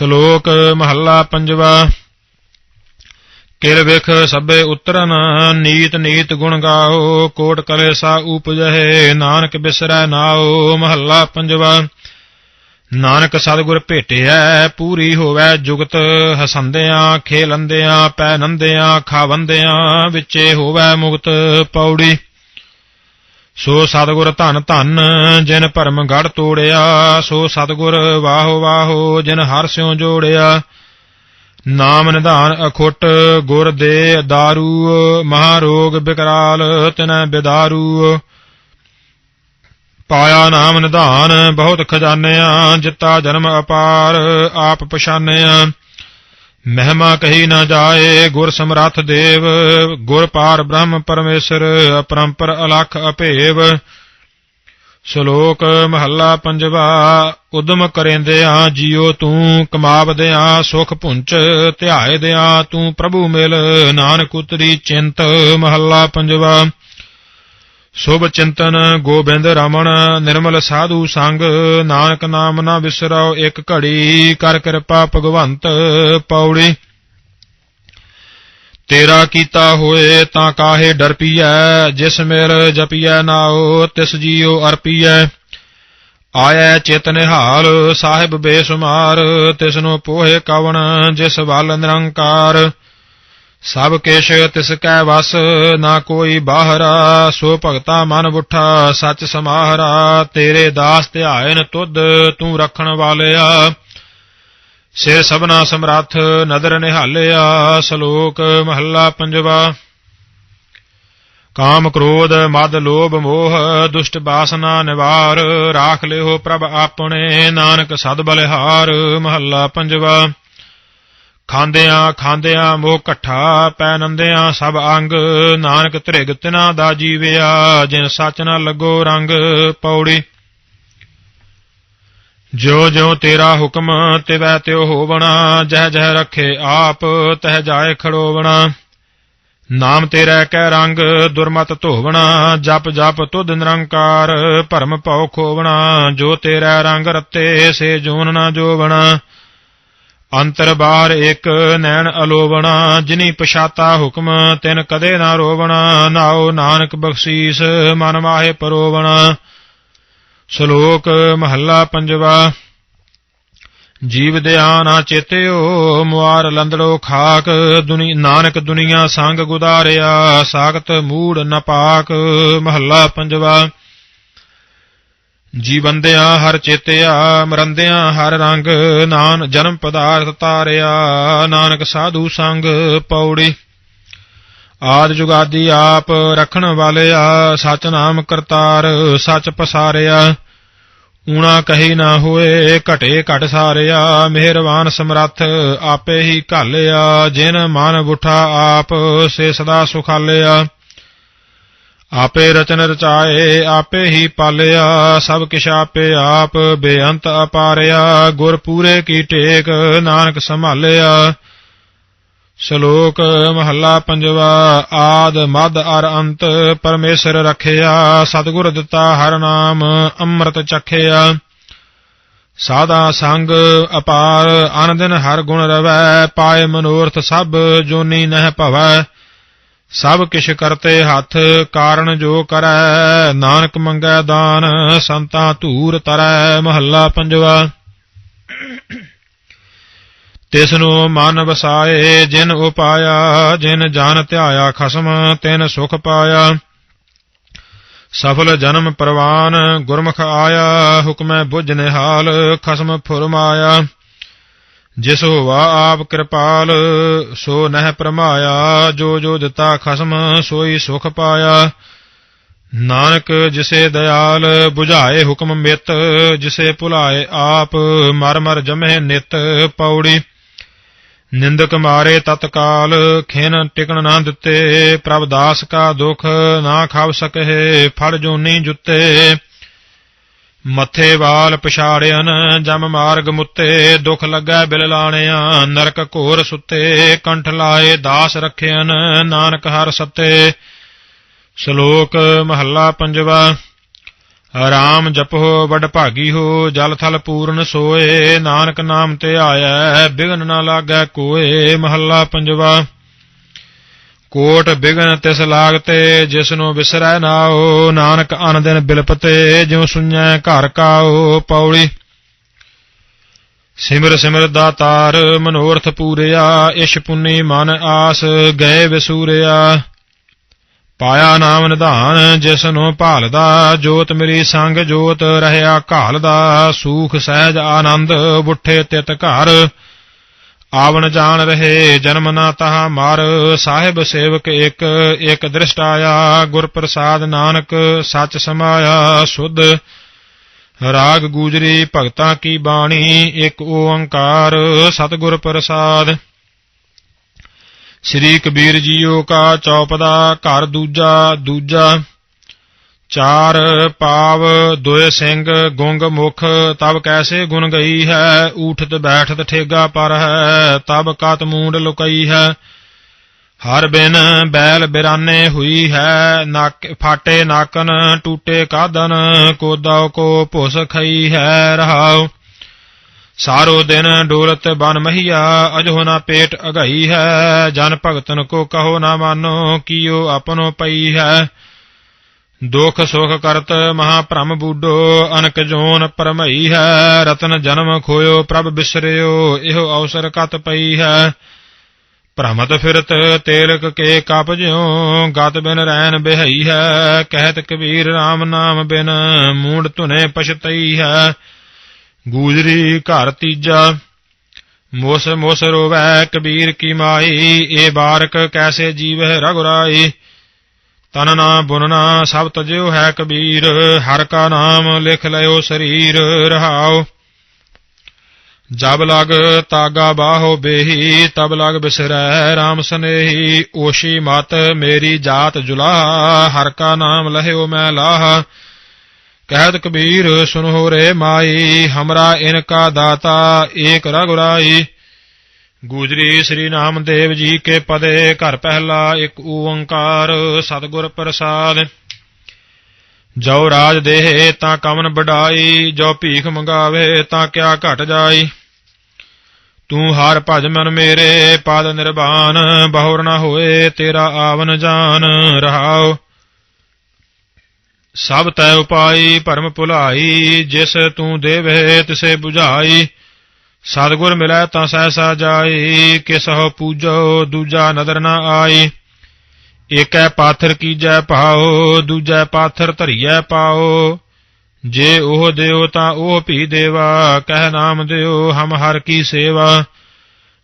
ਸ਼ਲੋਕ ਮਹੱਲਾ ਪੰਜਵਾ। ਕਿਲ ਵਿਖ ਸਭੇ ਉਤਰਨ, ਨੀਤ ਨੀਤ ਗੁਣ ਗਾਓ, ਕੋਟ ਕਲੇਸਾ ਉਪਜਹਿ, ਨਾਨਕ ਬਿਸਰੈ ਨਾਓ, ਮਹੱਲਾ ਪੰਜਵਾ। ਨਾਨਕ ਸਤਿਗੁਰ ਭੇਟਿਐ, ਪੂਰੀ ਹੋਵੈ ਜੁਗਤ, ਹਸੰਦਿਆਂ, ਖੇਲੰਦਿਆਂ ਪੈ ਨੰਦਿਆਂ ਖਾਵੰਦਿਆਂ, ਵਿੱਚੇ ਹੋਵੈ ਮੁਕਤ, ਪੌੜੀ। ਸੋ ਸਤਿਗੁਰ ਧਨ ਧਨ, ਜਿਨ ਭਰਮ ਗੜ ਤੋੜਿਆ, ਸੋ ਸਤਿਗੁਰ ਵਾਹੋ ਵਾਹੋ, ਜਿਨ ਹਰ ਸਿਉ ਜੋੜਿਆ। ਨਾਮ ਨਿਧਾਨ ਅਖੁੱਟ, ਗੁਰ ਦੇ ਦਾਰੂ ਮਹਾ ਰੋਗ ਬਿਕਰਾਲ, ਤਿਨੈ ਬਿਦਾਰੂ। ਪਾਇਆ ਨਾਮ ਨਿਧਾਨ, ਬਹੁਤ ਖਜ਼ਾਨਿਆਂ, ਜਿੱਤਾ ਜਨਮ ਅਪਾਰ, ਆਪ ਪਛਾਨਿਆ। ਮਹਿਮਾ ਕਹੀ ਨਾ ਜਾਏ, ਗੁਰ ਸਮਰੱਥ ਦੇਵ, ਗੁਰ ਪਾਰ ਬ੍ਰਹਮ ਪਰਮੇਸ਼ਰ, ਅਪਰੰਪਰ ਅਲਖ ਅਭੇਵ ਸ਼ਲੋਕ ਮਹੱਲਾ ਪੰਜਵਾ, ਉਦਮ ਕਰੇਂਦਿਆਂ ਜੀਉ ਤੂੰ, ਕਮਾਵਦਿਆਂ ਸੁਖ ਪੁੰਚ ਧਿਆਏਦਿਆਂ ਤੂੰ ਪ੍ਰਭੂ ਮਿਲ, ਨਾਨਕ ਉਤਰੀ ਚਿੰਤ। ਮਹੱਲਾ ਪੰਜਵਾ ਸੁਭ ਚਿੰਤਨ ਗੋਬਿੰਦ ਰਮਣ, ਨਿਰਮਲ ਸਾਧੂ ਸੰਗ, ਨਾਨਕ ਨਾਮ ਨਾ ਵਿਸਰਾਓ ਇੱਕ ਘੜੀ, ਕਰ ਕਿਰਪਾ ਭਗਵੰਤ ਪੌੜੀ। ਤੇਰਾ ਕੀਤਾ ਹੋਏ ਤਾਂ ਕਾਹੇ ਡਰਪੀਐ, ਜਿਸ ਮੇਰ ਜਪੀਐ ਨਾਉ, ਤਿਸ ਜੀਉ ਅਰਪੀਐ। ਆਇਐ ਚੇਤ ਨਿਹਾਲ, ਸਾਹਿਬ ਬੇਸੁਮਾਰ, ਤਿਸਨੂੰ ਪੋਹੇ ਕਵਣ, ਜਿਸ ਵੱਲ ਨਿਰੰਕਾਰ। ਸਭ ਕਿਛ ਤਿਸ ਕੈ ਵਸ, ਨਾ ਕੋਈ ਬਾਹਰਾ, ਸੋ ਭਗਤਾ ਮਨ ਬੁੱਠਾ ਸਚ ਸਮਾਹਰਾ, ਤੇਰੇ ਦਾਸ ਧਿਆਇਨ ਤੁਧ, ਤੂੰ ਰੱਖਣ ਵਾਲਿਆ। ਸਿਰ ਸਭਨਾ ਸਮਰੱਥ, ਨਦਰ ਨਿਹਾਲਿਆ, ਸ਼ਲੋਕ ਮਹੱਲਾ ਪੰਜਵਾ। ਕਾਮ ਕ੍ਰੋਧ, ਮਦ ਲੋਭ ਮੋਹ, ਦੁਸ਼ਟ ਬਾਸਨਾ ਨਿਵਾਰ, ਰਾਖ ਲਿਓ ਪ੍ਰਭ ਆਪਣੇ, ਨਾਨਕ ਸਦ ਬਲਿਹਾਰ, ਮਹੱਲਾ ਪੰਜਵਾ। ਖਾਂਦਿਆਂ ਖਾਂਦਿਆਂ ਮੋਹ ਇਕੱਠਾ ਪੈ ਨੰਦਿਆਂ ਸਭ ਅੰਗ। ਨਾਨਕ ਧ੍ਰਿਗ ਤਿਨਾ ਦਾ ਜੀਵਿਆ, ਜਿਨ ਸੱਚ ਨਾ ਲੱਗੋ ਰੰਗ ਪੌੜੀ। ਜੋ ਜੋ ਤੇਰਾ ਹੁਕਮ ਤਿਵੈ ਤਿਉ ਹੋਵਣਾ, ਜਹ ਜਹ ਰਖੇ ਆਪ ਤਹ ਜਾਏ ਖੜੋਵਣਾ। ਨਾਮ ਤੇਰਾ ਕੈ ਰੰਗ ਦੁਰਮਤ ਧੋਵਣਾ, ਜਪ ਜਪ ਤੁਧ ਨਿਰੰਕਾਰ ਭਰਮ ਭਉ ਖੋਵਣਾ, ਜੋ ਤੇਰਾ ਰੰਗ ਰਤੇ ਸੇ ਜੂਨ ਨਾ ਜੋਵਣਾ। ਅੰਤਰ ਬਾਹਰ ਇੱਕ ਨੈਣ ਅਲੋਵਣਾ, ਜਿਨੀ ਪਛਾਤਾ ਹੁਕਮ, ਤਿਨ ਕਦੇ ਨਾ ਰੋਵਣਾ, ਨਾਉ ਨਾਨਕ ਬਖਸ਼ੀਸ, ਮਨ ਮਾਹੇ ਪਰੋਵਣਾ। ਸ਼ਲੋਕ ਮਹੱਲਾ ਪੰਜਵਾ, ਜੀਵ ਦਿਆਨਾ ਚੇਤਿਓ, ਮੁਆਰ ਲੰਦੜੋ ਖਾਕ, ਦੁਨੀ ਨਾਨਕ ਦੁਨੀਆ ਸੰਗ ਗੁਦਾਰਿਆ, ਸਾਖਤ ਮੂੜ ਨਪਾਕ ਮਹੱਲਾ ਪੰਜਵਾ ਜੀਵੰਦਿਆਂ ਹਰ ਚੇਤਿਆ, ਮਰੰਦਿਆਂ ਹਰ ਰੰਗ, ਨਾਨ ਜਨਮ ਪਦਾਰਥ ਤਾਰਿਆ, ਨਾਨਕ ਸਾਧੂ ਸੰਗ ਪੌੜੀ। ਆਦ ਜੁਗਾਦੀ ਆਪ ਰਖਣ ਵਾਲਿਆ ਸਚ ਨਾਮ ਕਰਤਾਰ ਸਚ ਪਸਾਰਿਆ। ਊਣਾ ਕਹੀ ਨਾ ਹੋਏ, ਘਟੇ ਘਟ ਸਾਰਿਆ ਮਿਹਰਬਾਨ ਸਮਰੱਥ ਆਪੇ ਹੀ ਘਾਲਿਆ, ਜਿਨ ਮਨ ਬੁਠਾ ਆਪ, ਸੇ ਸਦਾ ਸੁਖਾਲਿਆ। ਆਪੇ ਰਚਨ ਰਚਾਏ, ਆਪੇ ਹੀ ਪਾਲਿਆ, ਸਭ ਕਿਛ ਆਪੇ ਆਪ ਬੇਅੰਤ ਅਪਾਰਿਆ, ਗੁਰ ਪੂਰੇ ਕੀ ਟੇਕ, ਨਾਨਕ ਸੰਭਾਲਿਆ। ਸ਼ਲੋਕ ਮਹੱਲਾ ਪੰਜਵਾ, ਆਦ ਮਦ ਅਰ ਅੰਤ, ਪਰਮੇਸ਼ਰ ਰਖਿਆ, ਸਤਿਗੁਰ ਦਿੱਤਾ ਹਰ ਨਾਮ, ਅੰਮ੍ਰਿਤ ਚਖਿਆ। ਸਾਦਾ ਸੰਗ ਅਪਾਰ, ਅਨ ਹਰ ਗੁਣ ਰਵੈ, ਪਾਏ ਮਨੋਰਥ ਸਭ ਜੋਨੀ ਨਹਿ ਭਵੈ। ਸਭ ਕਿਛ ਕਰਤੇ ਹੱਥ, ਕਾਰਨ ਜੋ ਕਰੈ, ਨਾਨਕ ਮੰਗੈ ਦਾਨ, ਸੰਤਾ ਧੂਰ ਤਰੈ, ਮਹੱਲਾ ਪੰਜਵਾ। ਤਿਸ ਨੂੰ ਮਨ ਵਸਾਏ, ਜਿਨ ਉਪਾਇਆ, ਜਿਨ ਜਨ ਧਿਆਇਆ ਖਸਮ, ਤਿਨ ਸੁਖ ਪਾਇਆ। ਸਫਲ ਜਨਮ ਪ੍ਰਵਾਨ, ਗੁਰਮੁਖ ਆਇਆ, ਹੁਕਮੈ ਬੁਝ ਨਿਹਾਲ, ਖਸਮ ਫੁਰਮਾਇਆ। ਜਿਸ ਹੋਵਾ ਆਪ ਕਿਰਪਾਲ, ਸੋ ਨਹਿ ਪ੍ਰਮਾਇਆ, ਜੋ ਜੋ ਦਿੱਤਾ ਖਸਮ, ਸੋਈ ਸੁਖ ਪਾਇਆ। ਨਾਨਕ ਜਿਸੇ ਦਇਆਲ 부ਝਾਏ ਹੁਕਮ ਮਿਤ, ਜਿਸੇ ਭੁਲਾਏ ਆਪ, ਮਰ ਮਰ ਜਮਹਿ ਨਿਤ ਪੌੜੀ। ਨਿੰਦਕ ਮਾਰੇ ਤਤਕਾਲ ਖਿਨ ਟਿਕਣ ਨਾ ਦਿੱਤੇ, ਪ੍ਰਭ ਦਾਸ ਕਾ ਦੁਖ ਨਾ ਖਾਵ ਸਕਹਿ ਫੜ ਜੋਨੀ ਜੁੱਤੇ। ਮੱਥੇ ਵਾਲ ਪਛਾੜਿਆਨ ਜਮ ਮਾਰਗ ਮੁੱਤੇ, ਦੁਖ ਲੱਗੈ ਬਿਲ ਲਾਣਿਆ, ਨਰਕ ਘੋਰ ਸੁੱਤੇ, ਕੰਠ ਲਾਏ ਦਾਸ ਰਖਿਆਨ ਨਾਨਕ ਹਰ ਸੱਤੇ। ਸ਼ਲੋਕ ਮਹੱਲਾ ਪੰਜਵਾ, ਰਾਮ ਜਪੋ, ਵਡ ਭਾਗੀ ਹੋ, ਜਲ ਥਲ ਪੂਰਨ ਸੋਏ, ਨਾਨਕ ਨਾਮ ਤੇ ਆਇਆ, ਬਿਗਨ ਨਾ ਲਾਗੈ ਕੋਏ। ਮਹੱਲਾ ਪੰਜਵਾ ਕੋਟ ਬਿਗਨ ਤਿਸ ਲਾਗਤੇ ਜਿਸ ਨੂੰ ਵਿਸਰੈ ਨਾਓ ਨਾਨਕ ਅਨ ਦਿਨ ਬਿਲਪਤੇ, ਜਿਉ ਸੁਣੈ ਘਰ ਕਾਓ ਪੌੜੀ। ਸਿਮਰ ਸਿਮਰ ਦਾਤਾਰ ਮਨੋਰਥ ਪੂਰਿਆ, ਇਸ਼ ਪੁੰਨੀ ਮਨ ਆਸ ਗਏ ਵਿਸੂਰਿਆ। ਪਾਇਆ ਨਾਮ ਨਿਧਾਨ ਜਿਸ ਨੂੰ ਭਾਲਦਾ, ਜੋਤ ਮੇਰੀ ਸੰਗ ਜੋਤ, ਰਹਿਆ ਘਾਲਦਾ, ਸੂਖ ਸਹਿਜ ਆਨੰਦ, ਬੁੱਠੇ ਤਿਤ ਘਰ। ਆਵਣ ਜਾਣ ਰਹੇ, ਜਨਮ ਨਾ ਤਹਾ ਮਾਰ। ਸਾਹਿਬ ਸੇਵਕ ਇੱਕ ਇੱਕ ਦ੍ਰਿਸ਼ਟ ਆਇਆ ਗੁਰ ਪ੍ਰਸਾਦ ਨਾਨਕ ਸੱਚ ਸਮਾਇਆ। ਸੁਧ ਰਾਗ ਗੂਜਰੀ ਭਗਤਾਂ ਕੀ ਬਾਣੀ? ਇੱਕ ਓੰਕਾਰ ਸਤਿਗੁਰ ਪ੍ਰਸਾਦ ਸ੍ਰੀ ਕਬੀਰ ਜੀਓ ਕਾ ਚੌਪਦਾ, ਘਰ ਦੂਜਾ ਦੂਜਾ ਚਾਰ ਪਾਵ ਦੋਏ ਸਿੰਘ ਗੁੰਗ ਮੁਖ, ਤਬ ਕੈਸੇ ਗੁਣ ਗਈ ਹੈ? ਊਠਤ ਬੈਠਤ ਠੇਗਾ ਪਰ ਹੈ, ਤਬ ਕਤ ਮੂੰਡ ਲੁਕਈ ਹੈ? ਹਰ ਬਿਨ ਬੈਲ ਬਿਰਾਨੇ ਹੋਈ ਹੈ, ਨੱਕ ਫਾਟੇ ਨਾਕਨ, ਟੂਟੇ ਕਾਦਨ ਕੋਦਾ ਕੋ ਭੁਸ ਖਈ ਹੈ ਰਹਾਉ। ਸਾਰੋ ਦਿਨ ਡੋਲਤ ਬਨ ਮਹੀਆ, ਅਜੋ ਨਾ ਪੇਟ ਅਗਾਈ ਹੈ, ਜਨ ਭਗਤਨ ਕੋ ਕਹੋ ਨਾ ਮਾਨੋ, ਕੀਓ ਆਪਨੋ ਪਈ ਹੈ। ਦੁਖ ਸੁਖ ਕਰਤ ਮਹਾ ਭ੍ਰਮ ਬੂਡੋ, ਅਨਕ ਜੋਨ ਪਰਮਈ ਹੈ, ਰਤਨ ਜਨਮ ਖੋਇਓ, ਪ੍ਰਭ ਬਿਸਰਿਓ, ਇਹੋ ਅਵਸਰ ਕਤ ਪਈ ਹੈ। ਭ੍ਰਮਤ ਫਿਰਤ, ਤੇਲਕ ਕੇ ਕਪ ਜਿਉ, ਗਤ ਬਿਨ ਰੈਨ ਬਿਹਈ ਹੈ, ਕਹਿਤ ਕਬੀਰ RAM ਨਾਮ ਬਿਨ ਮੂੰਡ ਧੁਨੇ ਪਛਤਈ ਹੈ। ਗੂਜਰੀ ਘਰ ਤੀਜਾ, ਮੋਸ ਮੋਸ ਰੋਵੈ, ਕਬੀਰ ਕੀ ਮਾਈ ਏ ਬਾਰਕ ਕੈਸੇ ਜੀਵ ਰਗੁਰਾਈ। ਤਨ ਨਾ ਬੁਨਨਾ ਸਭ ਤਜਿਓ ਹੈ ਕਬੀਰ, ਹਰ ਕਾ ਨਾਮ ਲਿਖ ਲਿਓ ਸਰੀਰ, ਰਹਾਓ। ਜਬ ਲਗ ਤਾਗਾ ਬਾਹੋ ਬੇਹੀ, ਤਬ ਲਗ ਬਿਸਰੈ RAM ਸਨੇਹੀ। ਓਸ਼ੀ ਮਤ ਮੇਰੀ ਜਾਤ ਜੁਲਾ, ਹਰ ਕਾ ਨਾਮ ਲਹਿਓ ਮੈਂ ਲਾਹ। ਕਹਿਤ ਕਬੀਰ, ਸੁਨੋ ਰੇ ਮਾਈ, ਹਮਰਾ ਇਨ ਕਾ ਦਾਤਾ, ਏਕ ਰਗੁਰਾਈ ਗੁਜਰੀ ਸ੍ਰੀ ਨਾਮਦੇਵ ਜੀ ਕੇ ਪਦੇ, ਘਰ ਪਹਿਲਾ ਇੱਕ ਓੰਕਾਰ, ਸਤਿਗੁਰ ਪ੍ਰਸਾਦ। ਜੋ ਰਾਜ ਦੇਹ ਤਾਂ ਕਮਨ ਬਡਾਈ ਜੋ ਭੀਖ ਮੰਗਾਵੇ ਤਾਂ ਕਿਆ ਘਟ ਜਾਈ। ਤੂੰ ਹਰ ਭਜ ਮਨ ਮੇਰੇ, ਪਦ ਨਿਰਵਾਨ ਬਹੁਰ ਨਾ ਹੋਏ ਤੇਰਾ ਆਵਨ ਜਾਨ ਰਹਾਓ ਸਭ ਤੈ ਉਪਾਈ, ਭਰਮ ਭੁਲਾਈ, ਜਿਸ ਤੂੰ ਦੇਵੇ ਤਿਸੇ 부ਝਾਈ ਸਤਿਗੁਰ ਮਿਲੈ ਤਾਂ ਸਹਿਸਾ ਜਾਈ ਕਿਸਹੁ ਪੂਜੋ ਦੂਜਾ ਨਦਰ ਨਾ ਆਈ। ਏਕੈ ਪਾਥਰ ਕੀਜੈ ਪਾਓ ਦੂਜੈ ਪਾਥਰ ਧਰਿਐ ਪਾਓ ਜੇ ਉਹ ਦਿਓ ਤਾਂ ਉਹ ਭੀ ਦੇਵਾ, ਕਹਿ ਨਾਮ ਦਿਓ ਹਮ ਹਰ ਕੀ ਸੇਵਾ।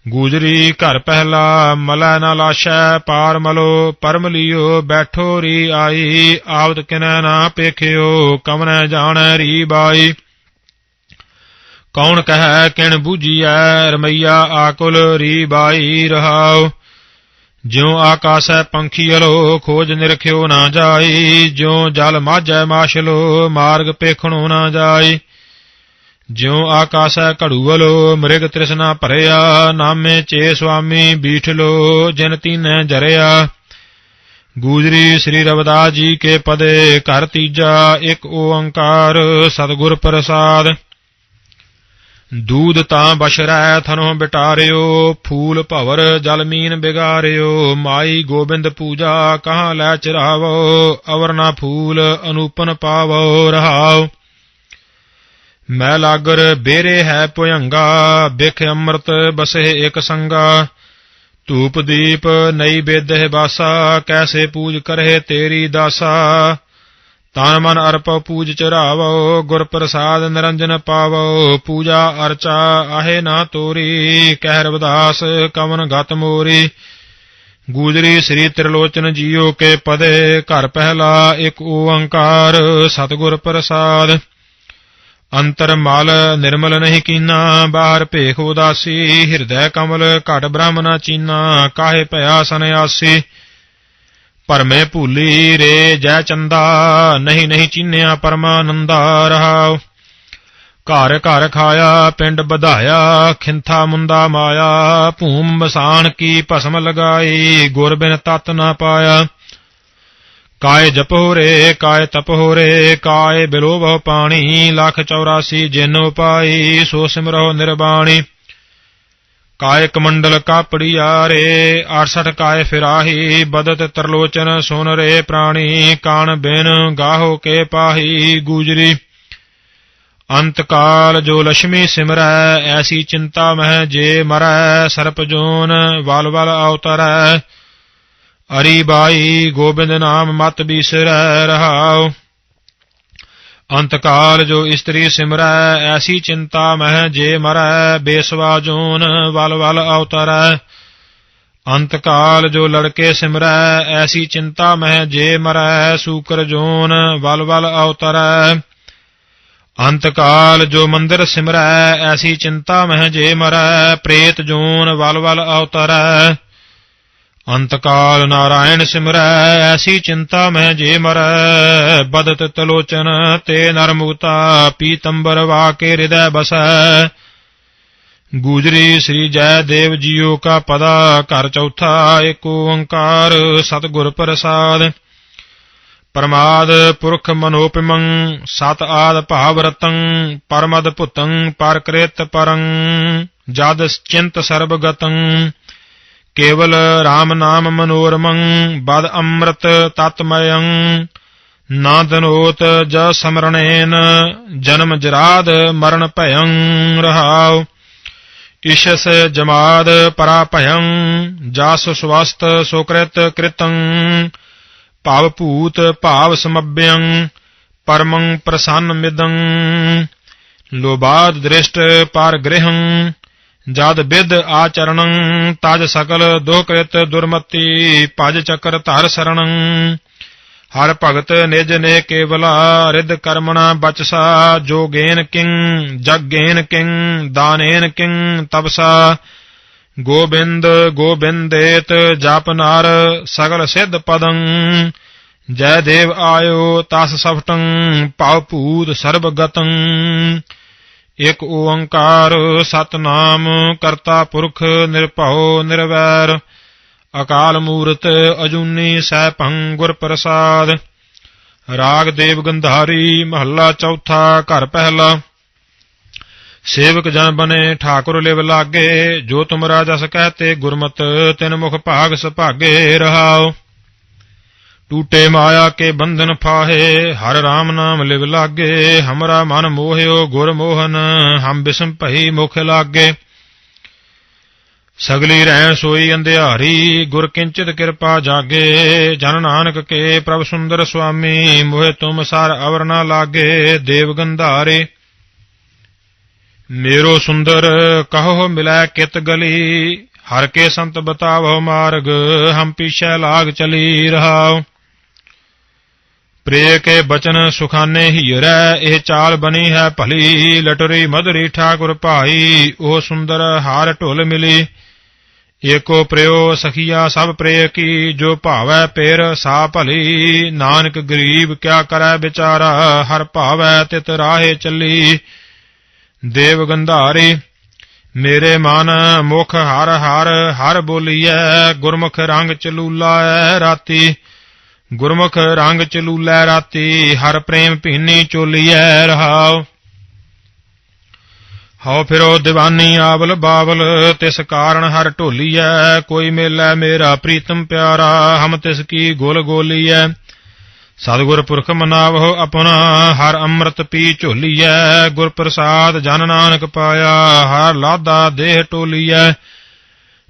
ਗੂਜਰੀ ਘਰ ਪਹਿਲਾ, ਮਲੈ ਨਾ ਲਾਸ਼ੈ ਪਾਰ ਮਲੋ, ਪਰਮ ਲਿਓ ਬੈਠੋ ਰੀ ਆਈ। ਆਵਤ ਕਿਨੈ ਨਾ ਪੇਖਿਓ, ਕਮਨੈ ਜਾਣੈ ਰੀ ਬਾਈ। ਕੌਣ ਕਹੈ, ਕਿਣ ਬੂਝੀਐ? ਰਮਈਆ ਆਕੁਲ ਰੀ ਬਾਈ ਰਹਾਉ। ਜਿਉ ਆਕਾਸੈ ਪੰਖੀ ਅਲੋ, ਖੋਜ ਨਿਰਖਿਓ ਨਾ ਜਾਈ। ਜਿਉ ਜਲ ਮਾਝੈ ਮਾਛਲੋ, ਮਾਰਗ ਪੇਖਣੋ ਨਾ ਜਾਈ। ਜਿਉ ਆਕਾਸੈ ਘੜੂਵਲੋ ਮ੍ਰਿਗ ਤ੍ਰਿਸ਼ਨਾ ਭਰਿਆ। ਨਾਮੇ ਚੇ ਸੁਆਮੀ ਬੀਠਲੋ, ਜਿਨ ਤੀਨੈ ਜਰਿਆ। ਗੂਜਰੀ ਸ੍ਰੀ ਰਵਿਦਾਸ ਜੀ ਕੇ ਪਦੇ, ਘਰ ਤੀਜਾ, ਇੱਕ ਓੰਕਾਰ, ਸਤਗੁਰ ਪ੍ਰਸਾਦ। ਦੂਦ ਤਾਂ ਬਸ਼ਰੈ ਥਨੋ ਬਿਟਾਰਿਓ, ਫੂਲ ਭਵਰ ਜਲ ਮੀਨ ਬਿਗਾਰਿਓ। ਮਾਈ ਗੋਬਿੰਦ ਪੂਜਾ ਕਹਾਂ ਲੈ ਚਰਾਵੋ ਅਵਰ ਨਾ ਫੂਲ ਅਨੂਪਨ ਪਾਵੋ, ਰਹਾਓ। ਮੈਂ ਲਾਗਰ ਬੇਰੇ ਹੈ ਭੁਯੰਗਾ, ਬਿਖ ਅੰਮ੍ਰਿਤ ਬਸੇ ਇਕ ਸੰਗਾ। ਧੂਪ ਦੀਪ ਨਈ ਬੇਦਹਿ ਬਾਸਾ, ਕੈਸੇ ਪੂਜ ਕਰਹਿ ਤੇਰੀ ਦਾਸਾ। ਤਨ ਮਨ ਅਰਪ ਪੂਜ ਚਰਾਵੋ, ਗੁਰ ਪ੍ਰਸਾਦ ਨਿਰੰਜਨ ਪਾਵੋ, ਪੂਜਾ ਅਰਚਾ ਆਹੇ ਨਾ ਤੋਰੀ ਕਹਿ ਰਵਦਾਸ ਕਵਨ ਗਤ ਮੋਰੀ। ਗੂਜਰੀ ਸ੍ਰੀ ਤ੍ਰਿਲੋਚਨ ਜੀਓ ਕੇ ਪਦੇ, ਘਰ ਪਹਿਲਾ ਇੱਕ ਓੰਕਾਰ, ਸਤਿਗੁਰ ਪ੍ਰਸਾਦ। ਅੰਤਰ ਮਲ ਨਿਰਮਲ ਨਹੀਂ ਕੀਨਾ, ਬਾਹਰ ਭੇਖ ਉਦਾਸੀ, ਹਿਰਦੈ ਕਮਲ ਘਟ ਬ੍ਰਹਮ ਨਾ ਚੀਨਾ, ਕਾਹੇ ਭਇਆ ਸੰਿਆਸੀ ਪਰਮੇ ਭੂਲੀ ਰੇ ਜੈ ਚੰਦਾ, ਨਹੀਂ ਨਹੀਂ ਚੀਨਿਆ ਪਰਮਾਨੰਦਾ ਰਹਾਉ ਘਰ ਘਰ ਖਾਇਆ, ਪਿੰਡ ਵਧਾਇਆ, ਖਿੰਥਾ ਮੁੰਦਾ ਮਾਇਆ, ਭੂਮ ਬਸਾਨ ਕੀ ਭਸਮ ਲਗਾਈ, ਗੁਰ ਬਿਨ ਤਤ ਨਾ ਪਾਇਆ। ਕਾਏ ਜਪ ਰੇ, ਕਾਏ ਤਪ ਰੇ, ਕਾਏ ਬਿਲੋਭੋ ਪਾਣੀ, ਲੱਖ 84 ਜਿਨ ਉਪਾਈ, ਸੋ ਸਿਮਰੋ ਨਿਰਬਾਣੀ। ਕਾਇ ਕਮੰਡਲ ਕਾਪੜੀਆਰੇ 68 ਕਾਇ ਫਿਰਾਹੀ, ਬਦਤ ਤਰਲੋਚਨ ਸੁਨ ਰੇ ਪ੍ਰਾਣੀ, ਕਾਣ ਬਿਨ ਗਾਹੋ ਕੇ ਪਾਹੀ, ਗੂਜਰੀ। ਅੰਤ ਕਾਲ ਜੋ ਲక్ష్ਮੀ ਸਿਮਰੈ, ਐਸੀ ਚਿੰਤਾ ਮਹਿ ਜੇ ਮਰੈ, ਸਰਪ ਜੋਨ ਵਲ ਵਲ ਅਵਤਰੈ। ਅਰੀ ਬਾਈ, ਗੋਬਿੰਦ ਨਾਮ ਮਤ ਬੀਸਰੈ ਰਹਾਉ। ਅੰਤਕਾਲ ਜੋ ਇਸਤਰੀ ਸਿਮਰੈ, ਐਸੀ ਚਿੰਤਾ ਮਹਿ ਜੇ ਮਰੈ, ਬੇਸਵਾ ਜੋਨ ਵਲ ਵਲ ਅਵਤਰੈ। ਅੰਤ ਜੋ ਲੜਕੇ ਸਿਮਰੈ, ਐਸੀ ਚਿੰਤਾ ਮਹਿ ਜੇ ਮਰੈ, ਸੂਕਰ ਜੋਨ ਵਲ ਵਲ ਅਵਤਰੈ। ਅੰਤਕਾਲ ਜੋ ਮੰਦਰ ਸਿਮਰੈ, ਐਸੀ ਚਿੰਤਾ ਮਹਿ ਜੇ ਮਰੈ, ਪ੍ਰੇਤ ਜੋਨ ਵਲ ਵਲ ਅਵਤਰੈ। ਅੰਤ ਕਾਲ ਨਾਰਾਇਣ ਸਿਮਰੈ, ਐਸੀ ਚਿੰਤਾ ਮਹਿ ਜੇ ਮਰੈ। ਬਦਤ ਤਲੋਚਨ ਤੇ ਨਰਮੂਤਾ ਪੀਤੰਬਰ ਵਾਕੇ ਹਿਰਦੈ ਬਸੈ। ਗੂਜਰੀ ਸ੍ਰੀ ਜੈ ਦੇਵ ਜੀਓ ਕਾ ਪਦਾ, ਘਰ ਚੌਥਾ ਏਕ ਓੰਕਾਰ, ਸਤਿਗੁਰ ਪ੍ਰਸਾਦ। ਪਰਮਾਦ ਪੁਰਖ ਮਨੋਪਿਮੰ, ਸਤ ਆਦ ਭਾਵ ਰਤੰ, ਪਰਮਦ ਭੁਤੰ ਪਰਕ੍ਰਿਤ ਪਰੰ, ਜਦ ਚਿੰਤ ਸਰਬ ਗਤੰ। ਕੇਵਲ RAM ਨਾਮ ਮਨੋਰਮੰ, ਬਦ ਅੰਮ੍ਰਿਤ ਤਤਮਯੰ। ਨਾ ਦਨੋਤ ਜ ਸਮਰਣੇਨ, ਜਨਮ ਜਰਾਦ ਮਰਨ ਭਯੰ ਰਹਾਉ। ਇਸ਼ਸ ਜਮਾਦ ਪਰਾ ਭਯੰ ਜਸ ਸਵਸਤ ਸੁਕ੍ਰਿਤ ਕ੍ਰਿਤੰ। ਭਾਵ ਭੂਤ ਭਾਵ ਸਮਭਯੰ, ਪਰਮੰ ਪ੍ਰਸੰਨ ਮਿਦੰ। ਲੋਬਾਦ ਦ੍ਰਿਸ਼ਟ ਪਰ ਗ੍ਰਹੰ ਜਦ ਬਿਦ ਆਚਰਣੰ, ਤਜ ਸਕਲ ਦੁਖਕ੍ਰਿਤ ਦੁਰਮਤੀ, ਭਜ ਚੱਕਰ ਧਰ ਸਰਣੰ। ਹਰ ਭਗਤ ਨਿਜ ਨੇ ਕੇਵਲਾ ਰਿੱਧ ਕਰਮਣਾ ਬਚਸਾ, ਜੋ ਕਿੰ ਜਗੇਨ ਕਿੰ, ਦਾਨੇਨ ਕਿੰ ਤਪਸਾ। ਗੋਬਿੰਦ ਗੋਬਿੰਦੇਤ ਜਪ ਨਰ ਸਗਲ ਸਿੱਧ ਪਦੰ। ਜੈ ਦੇਵ ਆਇਓ ਤਸ ਸਫਟੰ, ਭਵ ਭੂਤ ਸਰਬ ਗਤੰ ਇਕ ਓੰਕਾਰ ਸਤਨਾਮ, ਕਰਤਾ ਪੁਰਖ ਨਿਰਭਉ ਨਿਰਵੈਰ, ਅਕਾਲ ਮੂਰਤ ਅਜੂਨੀ ਸੈਭੰ ਗੁਰ ਪ੍ਰਸਾਦ, ਰਾਗ ਦੇਵ ਗੰਧਾਰੀ ਮਹੱਲਾ ਚੌਥਾ ਘਰ ਪਹਿਲਾ, ਸੇਵਕ ਜਨ ਬਨੇ ਠਾਕੁਰ ਲਿਵ ਲਾਗੇ, ਜੋ ਤੁਮਰਾ ਜਸ ਕਹਤੇ ਗੁਰਮਤ ਤਿਨ ਮੁਖ ਭਾਗ ਸੁਭਾਗੇ ਰਹਾਓ ਟੂਟੇ ਮਾਇਆ ਕੇ ਬੰਧਨ ਫਾਹੇ, ਹਰ ਰਾਮ ਨਾਮ ਲਿਵ ਲਾਗੇ, ਹਮਰਾ ਮਨ ਮੋਹਿਓ ਗੁਰ ਮੋਹਨ, ਹਮ ਬਿਸਮ ਭਈ ਮੁਖ ਲਾਗੇ। ਸਗਲੀ ਰਹਿਣ ਸੋਈ ਅੰਧਿਆਰੀ, ਗੁਰ ਕਿੰਚਿਤ ਕਿਰਪਾ ਜਾਗੇ। ਜਨ ਨਾਨਕ ਕੇ ਪ੍ਰਭ ਸੁੰਦਰ ਸੁਆਮੀ, ਮੋਹਿ ਤੁਮ ਸਰ ਅਵਰ ਨਾ ਲਾਗੇ, ਦੇਵ ਗੰਧਾਰੇ। ਮੇਰੋ ਸੁੰਦਰ, ਕਹੋ ਮਿਲੈ ਕਿਤ ਗਲੀ, ਹਰ ਕੇ ਸੰਤ ਬਤਾਵੋ ਮਾਰਗ, ਹਮ ਪੀਛੇ ਲਾਗ ਚਲੀ ਰਹਾਓ ਪ੍ਰੇ ਕੇ ਬਚਨ ਸੁਖਾਨੇ ਹੀਰੈ ਇਹ ਚਾਲ ਬਣੀ ਹੈ ਭਲੀ। ਲਟਰੀ ਮਧੁਰੀ ਠਾਕੁਰ ਭਾਈ ਉਹ ਸੁੰਦਰ ਹਾਰ ਢੁਲ ਮਿਲੀ। ਏਕੋ ਪ੍ਰਿਓ ਸਖੀਆ ਸਭ ਪ੍ਰੇ ਕੀ, ਜੋ ਭਾਵੈ ਪੇਰ ਸਾ ਭਲੀ। ਨਾਨਕ ਗਰੀਬ ਕਿਆ ਕਰੈ ਵਿਚਾਰਾ, ਹਰ ਭਾਵੈ ਤਿਤ ਰਾਹੇ ਚੱਲੀ। ਦੇਵ ਗੰਧਾਰੀ, ਮੇਰੇ ਮਨ ਮੁਖ ਹਰ ਹਰ ਹਰ ਬੋਲੀਐ, ਗੁਰਮੁਖ ਰੰਗ ਚਲੂਲਾ ਐ ਰਾਤੀ। ਗੁਰਮੁਖ ਰੰਗ ਚਲੂਲੇ ਰਾਤੀ, ਹਰ ਪ੍ਰੇਮ ਭੀਨੀ ਚੋਲੀਐ ਰਹਾਉ। ਹਉ ਫਿਰੋ دیਵਾਨੀ ਆਵਲ ਬਾਵਲ, ਤਿਸ ਕਾਰਨ ਹਰ ਢੋਲੀਐ, ਕੋਈ ਮੇਲੇ ਮੇਰਾ ਪ੍ਰੀਤਮ ਪਿਆਰਾ, ਹਮ ਤਿਸ ਕੀ ਗੋਲ ਗੋਲੀਐ। ਸਤਿਗੁਰ ਪੁਰਖ ਮਨਾਵੋ ਆਪਣਾ, ਹਰ ਅੰਮ੍ਰਿਤ ਪੀ ਝੋਲੀਐ। ਗੁਰ ਪ੍ਰਸਾਦ ਜਨ ਨਾਨਕ ਪਾਇਆ, ਹਰ ਲਾਦਾ ਦੇਹ ਟੋਲੀਐ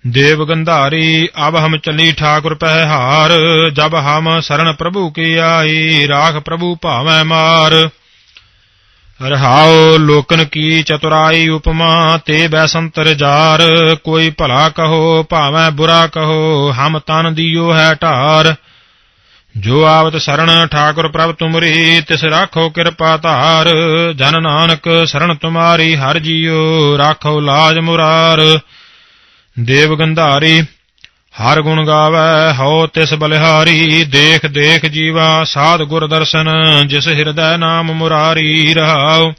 ਦੇਵ ਗੰਧਾਰੀ, ਅਬ ਹਮ ਚਲੀ ਠਾਕੁਰ ਪਹਿ ਹਾਰ ਜਬ ਹਮ ਸਰਣ ਪ੍ਰਭੂ ਕੀ ਆਈ, ਰਾਖ ਪ੍ਰਭੂ ਭਾਵੇਂ ਮਾਰ। ਰਹਾਉ ਲੋਕਨ ਕੀ ਚਤੁਰਾਈ ਉਪਮਾ, ਤੇ ਬੈਸੰਤਰ ਜਾਰ, ਕੋਈ ਭਲਾ ਕਹੋ, ਭਾਵੇਂ ਬੁਰਾ ਕਹੋ, ਹਮ ਤਨ ਦਿਓ ਹੈ ਢਾਰ। ਜੋ ਆਵਤ ਸਰਣ ਠਾਕੁਰ ਪ੍ਰਭ ਤੁਮਰੀ, ਤਿਸ ਰਾਖੋ ਕਿਰਪਾ ਧਾਰ। ਜਨ ਨਾਨਕ ਸਰਣ ਤੁਮਾਰੀ, ਹਰ ਜੀਓ, ਰਾਖੋ ਲਾਜ ਮੁਰਾਰ। ਦੇਵ ਗੰਧਾਰੀ, ਹਰ ਗੁਣ ਗਾਵੇ, ਹਉ ਤਿਸ ਬਲਿਹਾਰੀ, ਦੇਖ ਦੇਖ ਜੀਵਾ, ਸਾਧ ਗੁਰ ਦਰਸ਼ਨ, ਜਿਸ ਹਿਰਦੈ ਨਾਮ ਮੁਰਾਰੀ ਰਹਾਉ।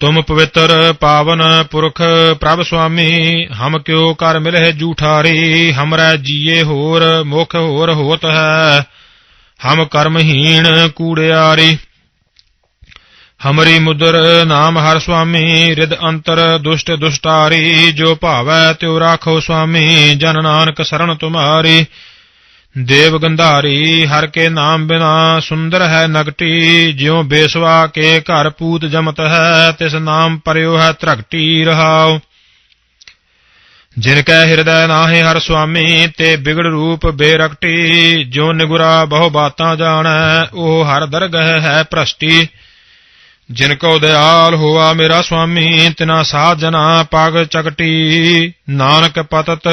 ਤੁਮ ਪਵਿੱਤਰ ਪਾਵਨ ਪੁਰਖ ਪ੍ਰਭ ਸੁਆਮੀ, ਹਮ ਕਿਉ ਕਰ ਮਿਲਹਿ ਜੂਠਾਰੀ, ਹਮਰੈ ਜੀਏ ਹੋਰ, ਮੁਖ ਹੋਰ ਹੋਤ ਹੈ, ਹਮ ਕਰਮਹੀਣ ਕੂੜਿਆਰੀ। ਹਮਰੀ ਮੁਦਰ ਨਾਮ ਹਰ ਸੁਆਮੀ ਰਿਦ ਅੰਤਰ ਦੁਸ਼ਟ ਦੁਸ਼ਟਾਰੀ, ਜੋ ਭਾਵੈ ਤਿਉ ਰਾਖੋ ਸੁਆਮੀ, ਜਨ ਨਾਨਕ ਸਰਣ ਤੁਮਾਰੀ। ਦੇਵ ਗੰਧਾਰੀ, ਹਰ ਕੇ ਨਾਮ ਬਿਨਾ ਸੁੰਦਰ ਹੈ ਨਗਟੀ, ਜਿਉ ਬੇਸਵਾ ਕੇ ਘਰ ਪੂਤ ਜਮਤ ਹੈ, ਤਿਸ ਨਾਮ ਪਰਿਉ ਹੈ ਧਰਗਟੀ ਰਹਾਉ। ਜਿਨ ਕੈ ਹਿਰਦੈ ਨਾਹਿ ਹਰ ਸੁਆਮੀ, ਤੇ ਬਿਗੜ ਰੂਪ ਬੇਰਕਟੀ ਜੋ ਨਿਗੁਰਾ ਬਹੁ ਬਾਤਾਂ ਜਾਣੈ, ਉਹ ਹਰ ਦਰਗਹ ਹੈ ਭ੍ਰਸ਼ਟੀ। ਜਿਨ ਕੋ ਦਿਆਲ ਹੋਆ ਮੇਰਾ ਸੁਆਮੀ, ਤਿਨਾ ਸਾਧ ਜਨਾ ਪਾਗ ਚਕਟੀ ਨਾਨਕ ਪਤਤ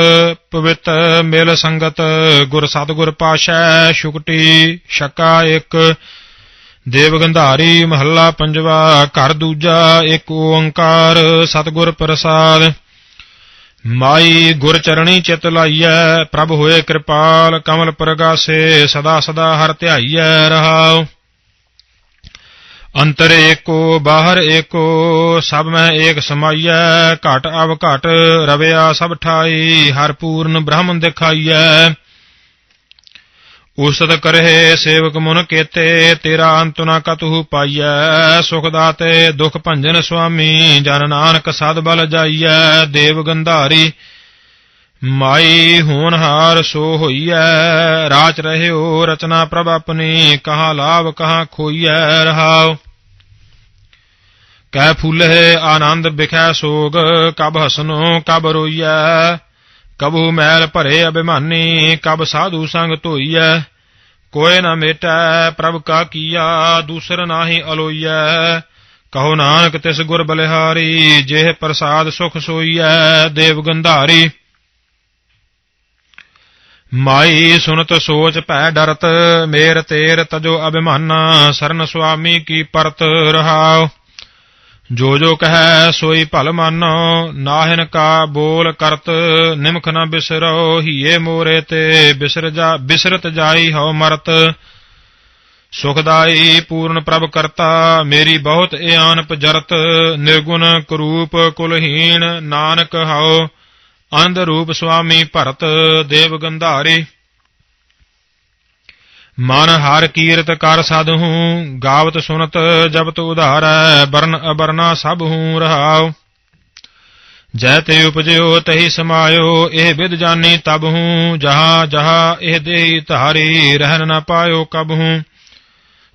ਪਵਿੱਤ ਮਿਲ ਸੰਗਤ, ਗੁਰ ਸਤਗੁਰ ਪਾਸ਼ੈ ਸ਼ੁਕਟੀ। ਸ਼ਕਾ ਇੱਕ, ਦੇਵ ਗੰਧਾਰੀ ਮਹੱਲਾ ਪੰਜਵਾ, ਘਰ ਦੂਜਾ ਇੱਕ ਓੰਕਾਰ, ਸਤਗੁਰ ਪ੍ਰਸਾਦ। ਮਾਈ ਗੁਰ ਚਰਣੀ ਚਿਤ ਲਾਈਐ, ਪ੍ਰਭ ਹੋਏ ਕਿਰਪਾਲ, ਕਮਲ ਪ੍ਰਗਾਸੇ, ਸਦਾ ਸਦਾ ਹਰ ਧਿਆਈਐ ਰਹਾਉ। ਅੰਤਰ ਏਕੋ, ਬਾਹਰ ਏਕੋ, ਸਭ ਮੈਂ ਏਕ ਸਮਾਈਐ, ਘਟ ਅਵ ਘਟ, ਰਵਿਆ ਸਭ ਠਾਈ, ਹਰ ਪੂਰਨ ਬ੍ਰਹਮ ਦਿਖਾਈਐ। ਉਸਤ ਕਰਹਿ ਸੇਵਕ ਮਨ ਕੇਤੇ, ਤੇਰਾ ਅੰਤ ਨਾ ਕਤਹੁ ਪਾਈਐ। ਸੁਖ ਦਾਤੇ, ਦੁਖ ਭੰਜਨ ਸੁਆਮੀ, ਜਨ ਨਾਨਕ ਸਦ ਬਲ ਜਾਈਐ। ਦੇਵ ਗੰਧਾਰੀ, ਮਾਈ ਹੋਣਹਾਰ ਸੋ ਹੋਈਐ। ਰਾਚ ਰਹਿਓ ਰਚਨਾ ਪ੍ਰਭ ਆਪਣੀ, ਕਹਾ ਲਾਭ ਕਹਾ ਖੋਈਐ ਰਹਾਉ ਕੈ ਫੁੱਲਹਿ ਆਨੰਦ ਬਿਖੈ ਸੋਗ, ਕਬ ਹਸਨੋ, ਕਬ ਰੋਈਐ। ਕਬੂ ਮੈਲ ਭਰੇ ਅਭਿਮਾਨੀ, ਕਬ ਸਾਧੂ ਸੰਗ ਧੋਈਐ। ਕੋਇ ਨ ਮੇਟੈ, ਪ੍ਰਭ ਕਾ ਕੀਆ, ਦੂਸਰ ਨਾਹੀ ਅਲੋਈਐ। ਕਹੋ ਨਾਨਕ ਤਿਸ ਗੁਰ ਬਲਿਹਾਰੀ, ਜਿਹ ਪ੍ਰਸਾਦ ਸੁਖ ਸੋਈਐ, ਦੇਵ ਗੰਧਾਰੀ। ਮਾਈ ਸੁਨਤ ਸੋਚ ਭੈ ਡਰਤ, ਮੇਰ ਤੇਰ ਤਜੋ ਅਭਿਮਾਨਾ, ਸਰਨ ਸੁਆਮੀ ਕੀ ਪਰਤ ਰਹਾਉ। ਜੋ ਜੋ ਕਹੈ ਸੋਈ ਭਲ ਮਾਨੋ, ਨਾਹਿਨ ਕਾ ਬੋਲ ਕਰਤ, ਨਿਮਖ ਨ ਬਿਸਰੋ ਹੀਏ ਮੋਰੇ ਤੇ ਬਿਸਰ ਜਾ, ਬਿਸਰਤ ਜਾਈ ਹਉ ਮਰਤ। ਸੁਖਦਾਈ ਪੂਰਨ ਪ੍ਰਭ ਕਰਤਾ, ਮੇਰੀ ਬਹੁਤ ਇਆਨ ਪਜਰਤ ਨਿਰਗੁਣ ਕਰੂਪ ਕੁਲਹੀਣ ਨਾਨਕ ਹਉ। ਅੰਧ ਰੂਪ ਸੁਆਮੀ ਭਰਤ, ਦੇਵ ਗੰਧਾਰੀ। ਮਨ ਹਰ ਕੀਰਤ ਕਰ ਸਦਹੂ ਗਾਵਤ ਸੁਨਤ ਜਬਤ ਉਧਾਰੈ, ਬਰਨ ਅਬਰਨਾ ਸਭ ਹੂੰ ਰਹਾਉ। ਜੈ ਤੇ ਉਪਜਿਓ, ਤਹੀ ਸਮਾਇਓ, ਇਹ ਵਿਦ ਜਾਣੀ ਤਬ ਹੂੰ, ਜਹਾ ਜਹਾ ਇਹ ਦੇਹੀ ਧਾਰੀ ਰਹਿਨ ਨ ਪਾਇਓ ਕਬ ਹੂੰ।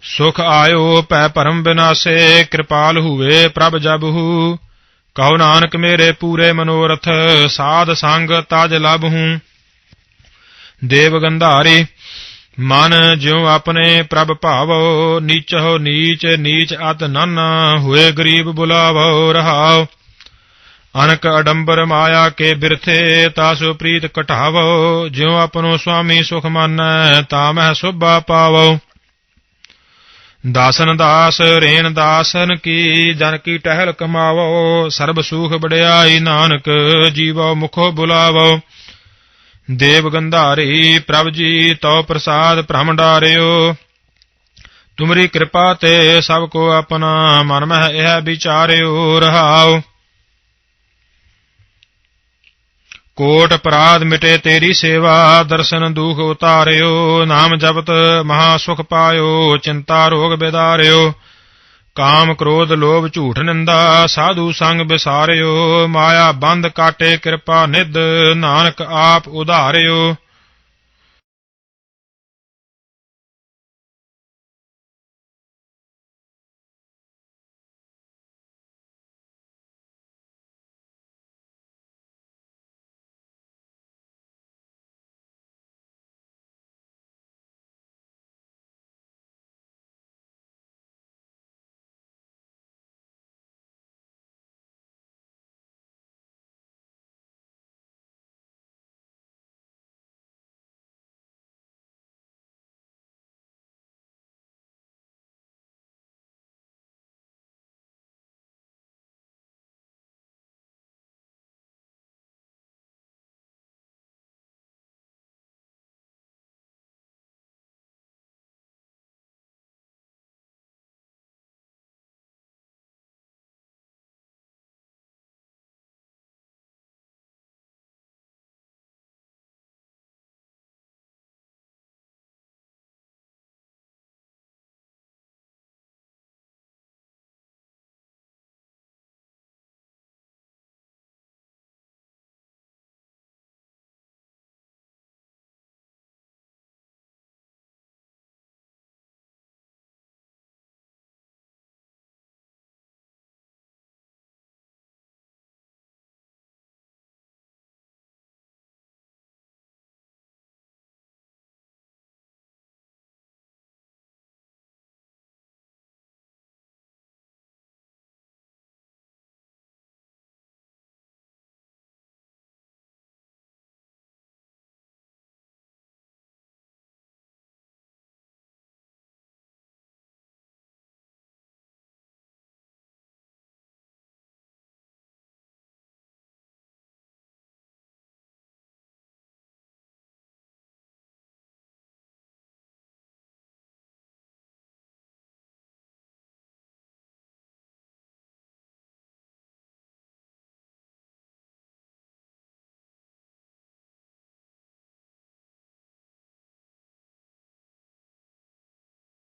ਸੁਖ ਆਇਓ, ਪੈ ਭਰਮ ਬਿਨਾਸੇ, ਕਿਰਪਾਲ ਹੁਏ ਪ੍ਰਭ ਜਬ ਹੂ। ਕਹੋ ਨਾਨਕ ਮੇਰੇ ਪੂਰੇ ਮਨੋਰਥ, ਸਾਧ ਸੰਗ ਤਜ ਲਬ ਹੂੰ। ਦੇਵ ਗੰਧਾਰੀ ਮਨ ਜਿਉ ਆਪਣੇ ਪ੍ਰਭ ਭਾਵੋ ਨੀਚੋ ਨੀਚ ਨੀਚ ਅਤ ਨਨ, ਹੋਏ ਗਰੀਬ ਬੁਲਾਵੋ, ਰਹਾਉ। ਅਨਕ ਅਡੰਬਰ ਮਾਇਆ ਕੇ ਬਿਰਥੇ ਤਾਸੋ ਪ੍ਰੀਤ ਕਟਾਵੋ। ਜਿਉ ਆਪਣੋ ਸੁਆਮੀ ਸੁਖ ਮਾਨੈ, ਤਾ ਮਹਿ ਸੁਭਾ ਪਾਵੋ। ਦਾਸਨ ਦਾਸ ਰੇਨ ਦਾਸਨ ਕੀ, ਜਨ ਕੀ ਟਹਿਲ ਕਮਾਵੋ। ਸਰਬ ਸੁਖ ਬੜਿਆਈ ਨਾਨਕ, ਜੀਵੋ ਮੁਖੋ ਬੁਲਾਵੋ। ਦੇਵ ਗੰਧਾਰੀ ਪ੍ਰਭ ਜੀ, ਤਉ ਪ੍ਰਸਾਦ ਭ੍ਰਮ ਡਾਰਿਓ। ਤੁਮਰੀ ਕਿਰਪਾ ਤੇ ਸਭ ਕੋ ਆਪਣਾ ਮਨ ਮਹਿ, ਇਹ ਵਿਚਾਰਿਓ ਰਹਾਓ। ਕੋਟ ਅਪਰਾਧ ਮਿਟੇ ਤੇਰੀ ਸੇਵਾ, ਦਰਸ਼ਨ ਦੁਖ ਉਤਾਰਿਓ। ਨਾਮ ਜਪਤ ਮਹਾ ਸੁਖ ਪਾਇਓ, ਚਿੰਤਾ ਰੋਗ ਬਿਦਾਰਿਓ। ਕਾਮ ਕ੍ਰੋਧ ਲੋਭ ਝੂਠ ਨਿੰਦਾ, ਸਾਧੂ ਸੰਗ ਬਿਸਾਰਿਓ, ਮਾਇਆ ਬੰਦ ਕਾਟੇ ਕਿਰਪਾ ਨਿਧ, ਨਾਨਕ ਆਪ ਉਧਾਰਿਓ।